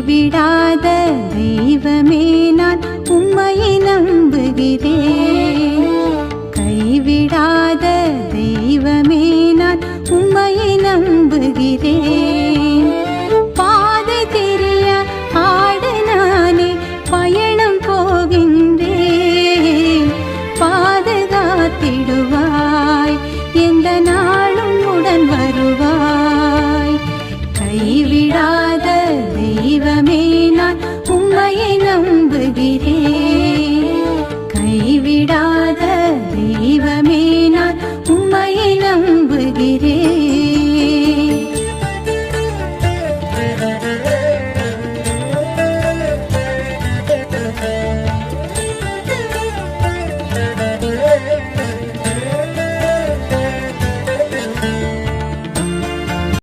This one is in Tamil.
கைவிடாத தெய்வமே நான் உண்மையை நம்புகிறேன். கைவிடாத தெய்வமே நான் உண்மையை நம்புகிறேன். பாதை தெரிய ஆடு நானே பயணம் போகின்றேன். பாதுகாத்திடுவான் எனம்